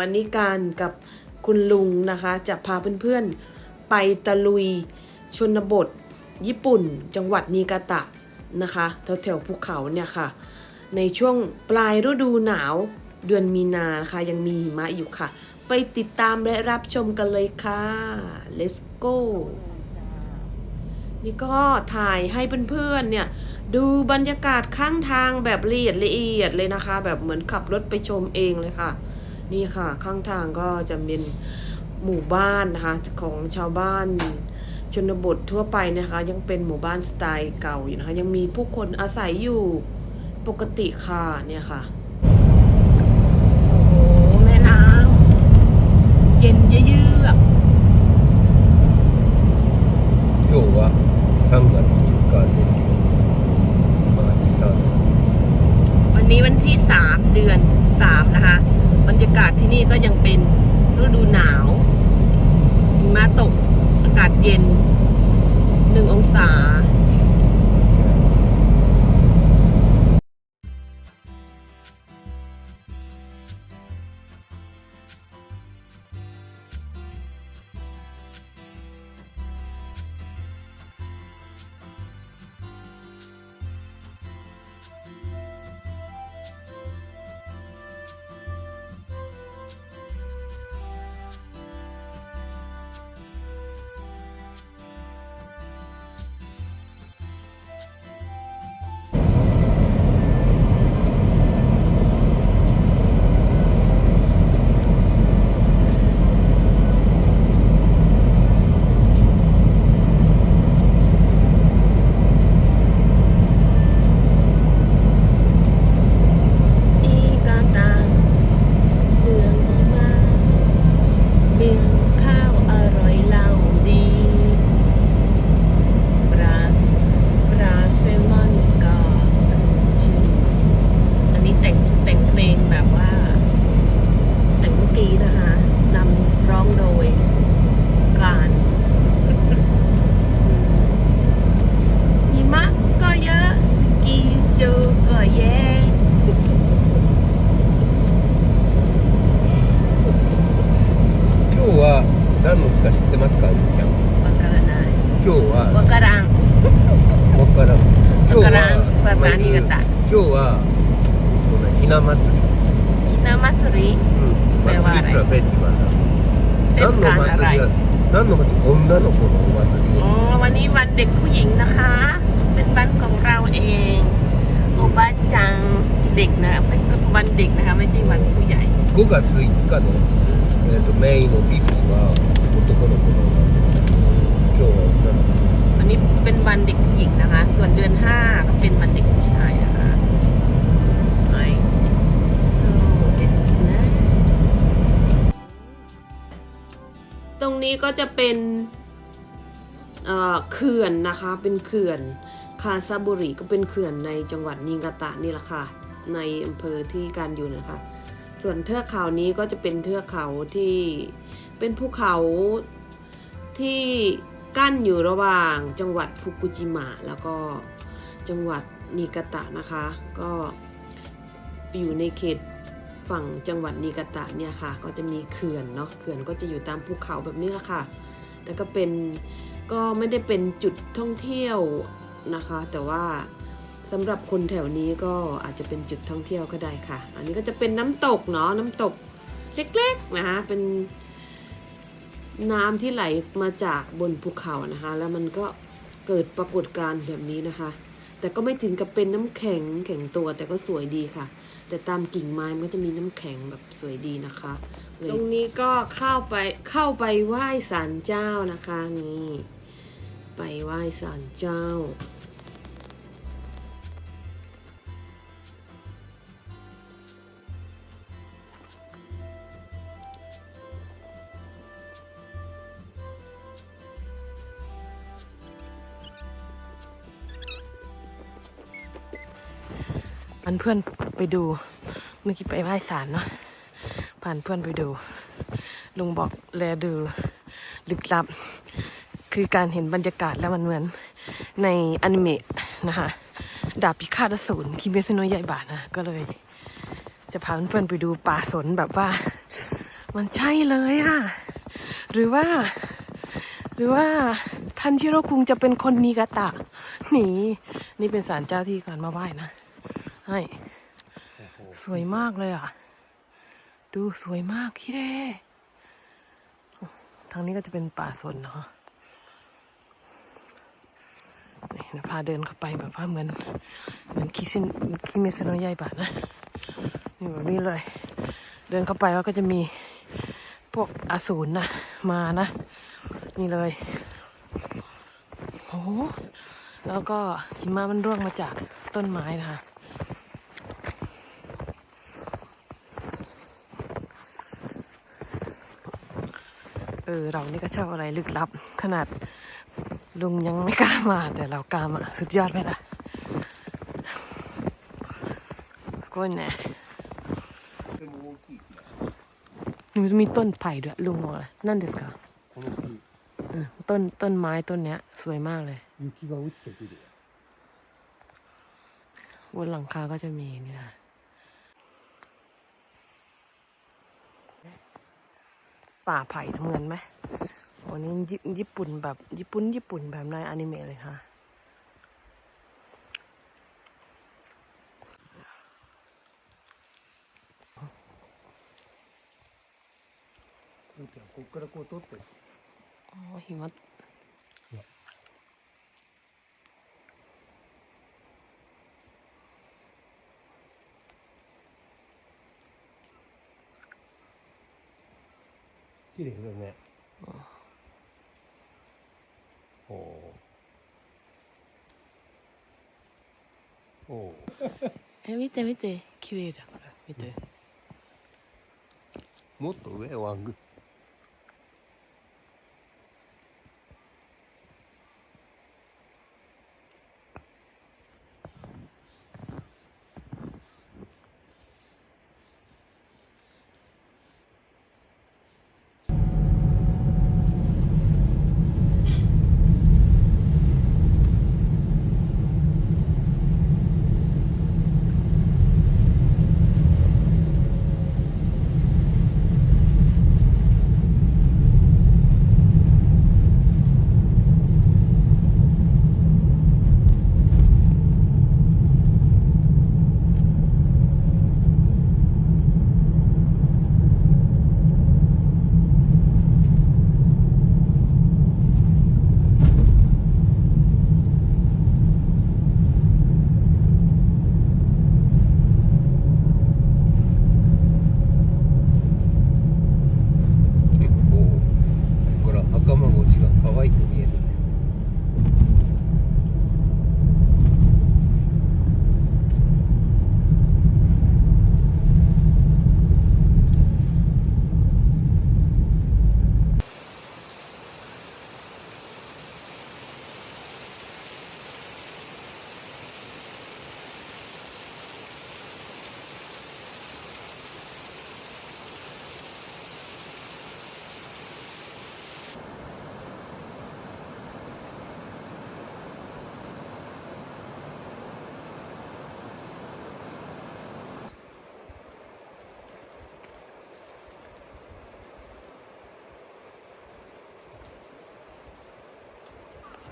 วันนี้การกับคุณลุงนะคะจะพาเพื่อนๆไปตะลุยชนบท ญี่ปุ่น จังหวัดนิกาตะนะคะแถวๆภูเขาเนี่ยค่ะ ในช่วงปลายฤดูหนาวเดือนมีนานะคะยังมีหิมะอยู่ค่ะ ไปติดตามและรับชมกันเลยค่ะ let's go นี่ก็ถ่ายให้เพื่อนๆเนี่ย ดูบรรยากาศข้างทางแบบละเอียดละเอียดเลยนะคะ แบบเหมือนขับรถไปชมเองเลยค่ะ นี่ค่ะ ข้างทางก็จะเป็นหมู่บ้านนะคะของชาวบ้านชนบททั่วไปนะคะ ยังเป็นหมู่บ้านสไตล์เก่าอยู่นะคะ ยังมีผู้คนอาศัยอยู่ปกติค่ะเนี่ยค่ะ โอ้โหแม่น้ำเย็นเยือก 今日は3月3日ですよ。マーチサード。 วันนี้วันที่ 3 เดือน 3 นะคะ บรรย ากาศที่นี่ก็ยังเป็นฤดูหนาวหิมะตก อากาศเย็นหนึ่งองศา 女の子のお祭り อ๋อวันนี้วันเด็กผู้หญิงนะคะ เป็นวันของเราเองโอบ้าจังเด็กนะไม่วันเด็กนะคะ ไม่ใช่วันผู้ใหญ่ 5月5日のえっ、とメインのフィフスは男の子のお祭り。今日は女の子。 วันนี้เป็นวันเด็กผู้หญิงนะคะ ส่วนเดือนห้าก็เป็นวันเด็กผู้ชายนะคะไอ so ですねตรงนี้ก็จะเป็น เขื่อนนะคะเป็นเขื่อนคาซาบุริก็เป็นเขื่อนในจังหวัดนิงาตะนี่แหละค่ะในอำเภอที่การอยู่นะคะ ส่วนเทือกเขานี้ก็จะเป็นเทือกเขาที่เป็นภูเขาที่กั้นอยู่ระหว่างจังหวัดฟุกุจิมะแล้วก็จังหวัดนิกาตะนะคะ ก็อยู่ในเขตฝั่งจังหวัดนิกาตะเนี่ยค่ะ ก็จะมีเขื่อนเนาะเขื่อนก็จะอยู่ตามภูเขาแบบนี้แหละค่ะ แต่ก็เป็น ก็ไม่ได้เป็นจุดท่องเที่ยวนะคะ แต่ว่าสำหรับคนแถวนี้ก็อาจจะเป็นจุดท่องเที่ยวก็ได้ค่ะ อันนี้ก็จะเป็นน้ำตกเนาะน้ำตกเล็กๆนะคะเป็นน้ำที่ไหลมาจากบนภูเขานะคะ แล้วมันก็เกิดปรากฏการณ์แบบนี้นะคะ แต่ก็ไม่ถึงกับเป็นน้ำแข็งแข็งตัวแต่ก็สวยดีค่ะ แต่ตามกิ่งไม้มันก็จะมีน้ำแข็งแบบสวยดีนะคะ ตรงนี้ก็เข้าไปเข้าไปไหว้ศาลเจ้านะคะนี่ ไปไหว้ศาลเจ้าพันเพื่อนไปดู เมื่อกี้ไปไหว้ศาลเนาะผ่านเพื่อนไปดู ลุงบอกแลดูลึกลับ คือการเห็นบรรยากาศแล้วมันเหมือนในอนิเมะนะคะ ดาบพิฆาตอสูรคิเมซุโนะยายบานะ ก็เลย จะพาเพื่อนๆไปดูป่าสนแบบว่า มันใช่เลยอะหรือว่า หรือว่าทันชิโรคุงจะเป็นคนนิกาตะ นี่ นี่เป็นศาลเจ้าที่ก่อนมาไหว้นะให้สวยมากเลยอะ ดูสวยมากคิเรทางนี้ก็จะเป็นป่าสนเนาะนี่เดี๋ยว พาเดินเข้าไปแบบว่าเหมือนเหมือนคิซินคิเมซโนยายบะนะนี่แบบนี้เลย เดินเข้าไปแล้วก็จะมีพวกอสูรนะมานะ นี่เลยโอ้แล้วก็หิมะมันร่วงมาจากต้นไม้นะคะเออเรานี่ก็ชอบอะไรลึกลับขนาด ลุงยังไม่กล้ามา แต่เรากล้ามา สุดยอดไหมล่ะก็แน่ とても大きい木だ นี่มันมีต้นไผ่ด้วยลุงบอกเลยนั่นเด็ดかこの木 เออต้นต้นไม้ต้นเนี้ย สวยมากเลย 雪が落ちてくるよ บนหลังคาก็จะมีนี่นะป่าไผ่เหมือนไหมโ อ้นี่ญี่ญี่ปุ่นแบบญี่ปุ่นญี่ปุ่นแบบในอนิเมะเลยค่ะ ここからこう取って อ๋อหิมะ 綺麗だねお おおおえ見て見て。綺麗だから見て、もっと上ワング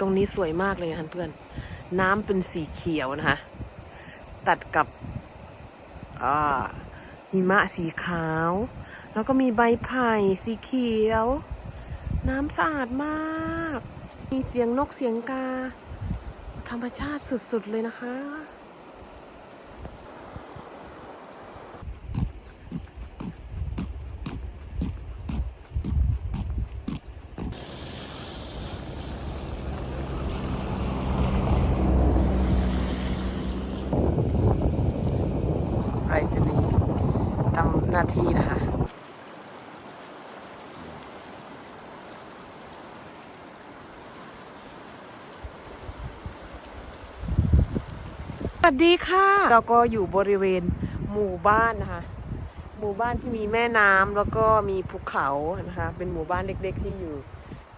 ตรงนี้สวยมากเลยนะเพื่อน น้ำเป็นสีเขียวนะคะ ตัดกับหิมะสีขาว แล้วก็มีใบไผ่สีเขียว น้ำสะอาดมาก มีเสียงนกเสียงกา ธรรมชาติสุดๆเลยนะคะ ไปรษณีย์ทำห น้าที่นะคะ สวัสดีค่ะ เราก็อยู่บริเวณหมู่บ้านนะคะ หมู่บ้านที่มีแม่น้ำแล้วก็มีภูเขานะคะ เป็นหมู่บ้านเล็กๆ ที่อยู่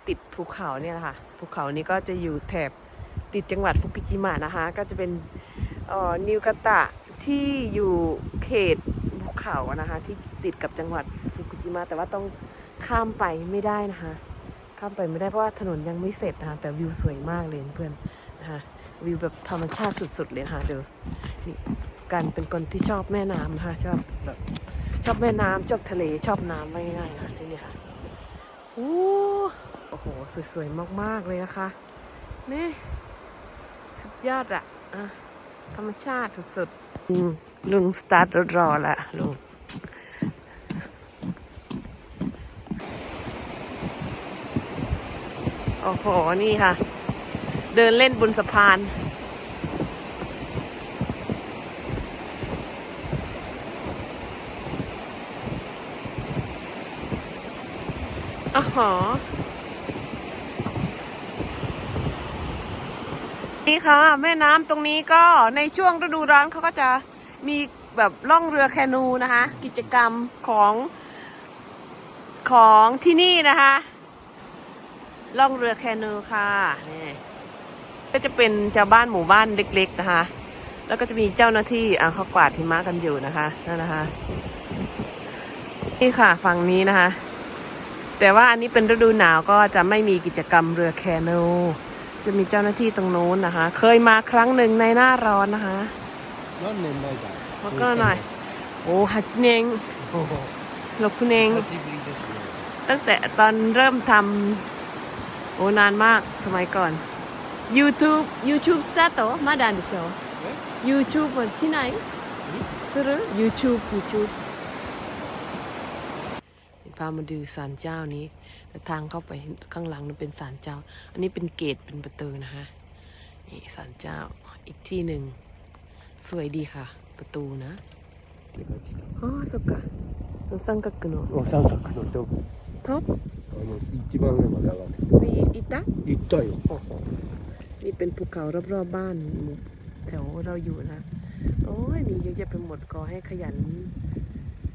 ติดภูเขาเนี่ยแหละค่ะ ภูเขานี้ก็จะอยู่แถบติดจังหวัดฟุกุชิมะนะคะ ก็จะเป็นเอ่อนิวกาตะที่อยู่เขตภู เขานะคะ ที่ติดกับจังหวัดฟุกุจิมะแต่ว่าต้องข้ามไปไม่ได้นะคะ ข้ามไปไม่ได้เพราะว่าถนนยังไม่เสร็จนะคะแต่วิวสวยมากเลยเพื่อนนะคะวิวแบบธรรมชาติสุดๆเลยนะคะเดี๋ยวนี่การเป็นคนที่ชอบแม่น้ำนะคะชอบแบบชอบแม่น้ำชอบทะเลชอบน้ำไม่ง่ายๆนะที่นี่ค่ะโอ้โหสวยๆมากๆเลยนะคะนี่สุดยอดอะอะธรรมชาติสุดๆ ลุงสตาร์ทรถรอละลุงโอ้โห นี่ค่ะ เดินเล่นบนสะพาน อ๋อหอ นี่ค่ะ แม่น้ำตรงนี้ก็ในช่วงฤดูร้อนเขาก็จะมีแบบล่องเรือแคนูนะคะ กิจกรรมของของที่นี่นะคะ ล่องเรือแคนูค่ะนี่ก็จะเป็นชาวบ้านหมู่บ้านเล็ก ๆนะคะ แล้วก็จะมีเจ้าหน้าที่อ่าเขากวาดหิมะกันอยู่นะคะนั่นนะคะ นี่ค่ะฝั่งนี้นะคะ แต่ว่าอันนี้เป็นฤดูหนาวก็จะไม่มีกิจกรรมเรือแคนู จะมีเจ้าหน้าที่ตรงโน้นนะคะ เคยมาครั้งหนึ่งในหน้าร้อนนะคะร้อนเน้นไม่ได้แล้วก็หน่อยโอ้หัดเนงหลบคุณเองตั้งแต่ตอนเริ่มทำโอ้นานมากสมัยก่อน YouTube YouTube สตาร์ทมาดันเดียว YouTube ที่ไหนสรุอ YouTube YouTube พามาดูศาลเจ้านี้แต่ทางเข้าไปข้างหลังนั้นเป็นศาลเจ้า อันนี้เป็นเกตเป็นประตูนะคะนี่ศาลเจ้าอีกที่หนึ่งสวยดีค่ะ ประตูนะอ๋อそっか三角のお三角のとท็อป あの一番上まで上がってき มีอีกตะ た行ったよ โอ้โหนี่เป็นภูเขารอบๆบ้านหมู่แถวเราอยู่นะ โอ้ย มีเยอะแยะไปหมดขอให้ขยัน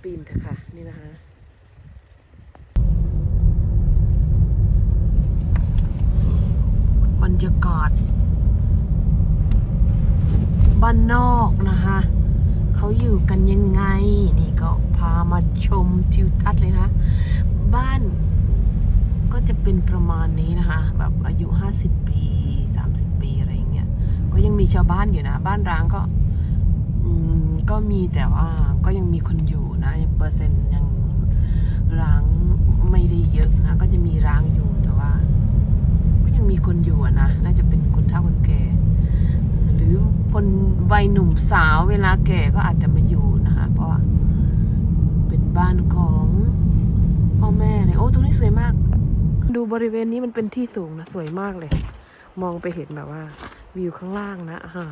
ปีนเถอะค่ะ นี่นะคะ บรรยากาศบ้านนอกนะคะ เขาอยู่กันยังไง นี่ก็พามาชมทิวทัศน์เลยนะ บ้านก็จะเป็นประมาณนี้นะคะ แบบอายุ50ปี30ปีอะไรเงี้ย ก็ยังมีชาวบ้านอยู่นะ บ้านร้างก็ อืม ก็มีแต่ว่าก็ยังมีคนอยู่นะ เปอร์เซ็นต์ยังร้างไม่ได้เยอะนะ ก็จะมีร้างอยู่ มีคนอยู่นะ น่าจะเป็นคนเฒ่าคนแก่ หรือคนวัยหนุ่มสาวเวลาแก่ก็อาจจะมาอยู่นะคะ เพราะว่าเป็นบ้านของพ่อแม่เลยโอ้ตรงนี้สวยมาก ดูบริเวณนี้มันเป็นที่สูงนะ สวยมากเลย มองไปเห็นแบบว่า วิวข้างล่างนะฮา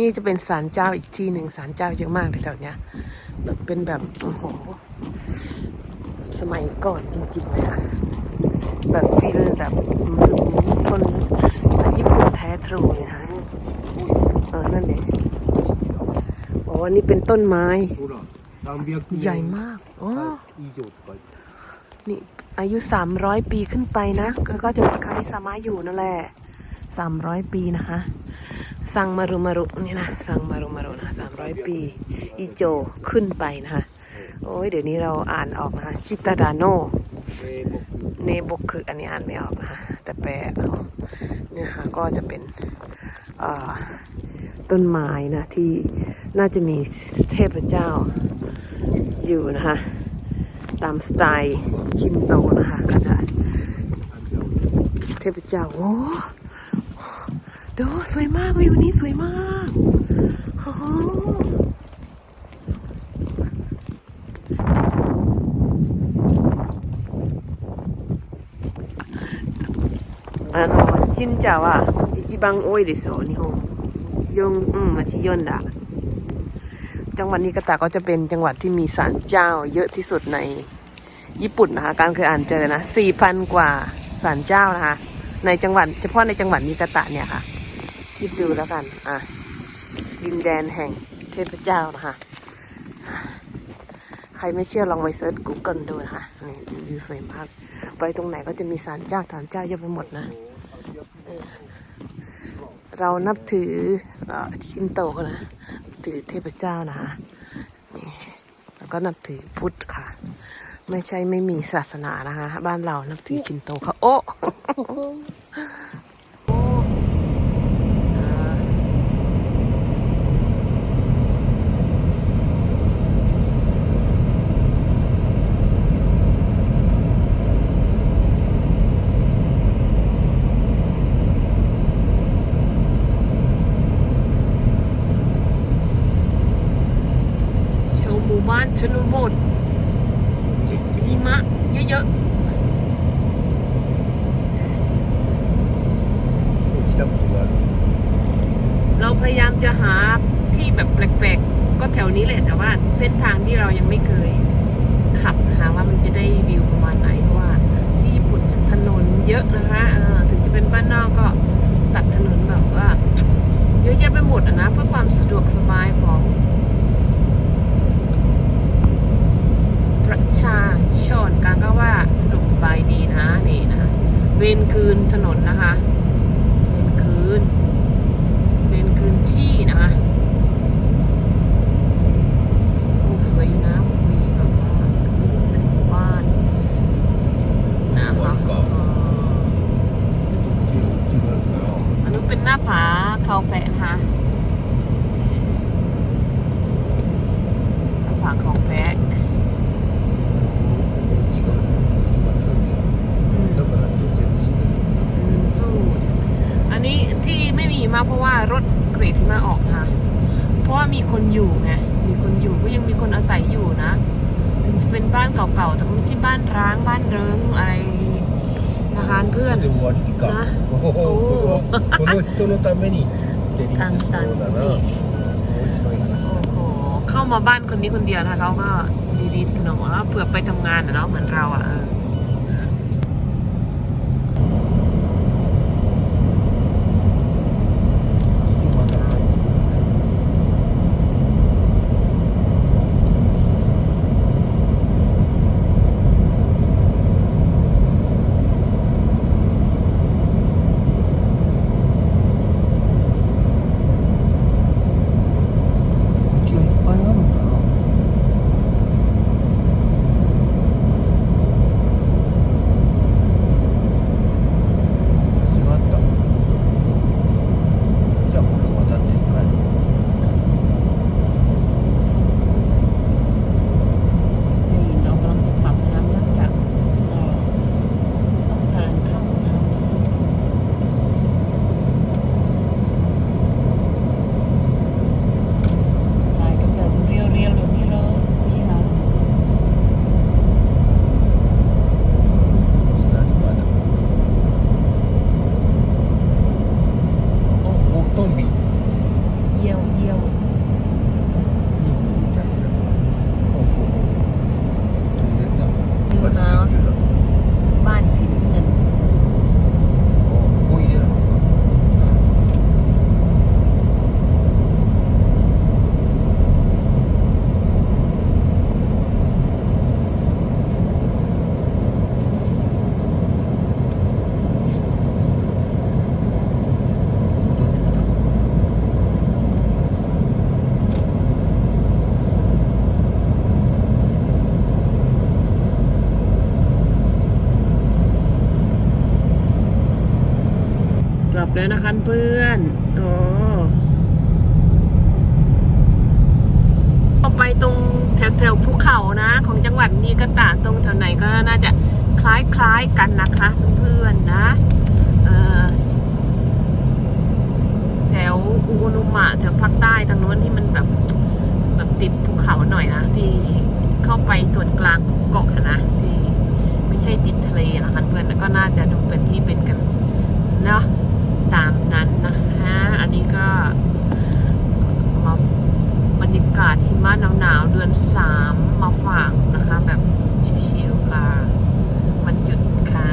นี่จะเป็นศาลเจ้าอีกที่หนึ่งศาลเจ้าเยอะมากแถวเนี้ยแบบเป็นแบบโอ้โหสมัยก่อนจริงๆเลยอะแบบฟิลแบบคนญี่ปุ่นแท้ทรูเลยนะเออนั่นเองอ๋อนี่เป็นต้นไม้ ใหญ่มากอ๋อนี่อายุสามร้อยปีขึ้นไปนะ ก็จะมีคาริสามาอยู่นั่นแหละสามร้อยปีนะคะ ซังมารุมารุนี่นะซังมารุมารุนะ300ปี อีโจขึ้นไปนะคะโอ้ยเดี๋ยวนี้เราอ่านออกนะคะชิตาดาโนเนบกคืออันนี้อ่านไม่ออกนะคะแต่แปลเอาเนี่ยค่ะก็จะเป็นอ่าต้นไม้นะที่น่าจะมีเทพเจ้าอยู่นะคะตามสไตล์คินโตนะคะก็จะเทพเจ้าโอ้ ดูสวยมากวิวนี้สวยมากโอ้โหあの神社は一番多いですよ日本4うん町4だแต่ จังหวัดนิกาตะก็จะเป็นจังหวัดที่มีศาลเจ้าเยอะที่สุดในญี่ปุ่นนะคะ การเคยอ่านเจอนะสี่พันกว่าศาลเจ้านะคะ ในจังหวัดเฉพาะในจังหวัดนิกาตะเนี่ยค่ะ คิดดูแล้วกัน อะ ดินแดนแห่งเทพเจ้านะคะ ใครไม่เชื่อลองไปเซิร์ช Google ดูนะคะ นี่วิวสวยมาก ไปตรงไหนก็จะมีศาลเจ้าศาลเจ้าเยอะไปหมดนะ เรานับถือเอ่อชินโตนะ ถือเทพเจ้านะคะ นี่แล้วก็นับถือพุทธค่ะ ไม่ใช่ไม่มีศาสนานะคะ บ้านเรานับถือชินโตค่ะ โอ้ ชมห มู่บ้ เพราะว่ารถเกรดที่มาออกนะคะเพราะว่ามีคนอยู่ไง มีคนอยู่ก็ยังมีคนอาศัยอยู่นะ ถึงจะเป็นบ้านเก่าๆ แต่ก็ไม่ใช่บ้านร้างบ้านเริงอะไรนะคะเพื่อน で終わりかなおおこのこの人のためにデリートそうだな簡単に面白い話 โอ้โห เข้ามาบ้านคนนี้คนเดียวนะคะเขาก็ดีๆสนองว่าเผื่อไปทำงานนะเนาะเหมือนเราอ่ะเออ อ แล้วนะคะเพื่อนโอ้ออไปตรงแถวแถวภูเขานะ ของจังหวัดนี้ก็ต่างตรงแถวไหนก็น่าจะคล้ายคล้ายกันนะคะเพื่อนนะแถวอุนุมะแถวภาคใต้ทางโน้นที่มันแบบแบบติดภูเขาหน่อยนะที่เข้าไปส่วนกลางเกาะนะที่ไม่ใช่ติดทะเลนะคะเพื่อนแล้วก็น่าจะดูเป็นที่เป็นกันเนาะ ตามนั้นนะคะ อันนี้ก็มาบรรยากาศที่มาหนาวๆเดือนสามมาฝากนะคะ แบบชิวๆค่ะมันหยุดค่ะ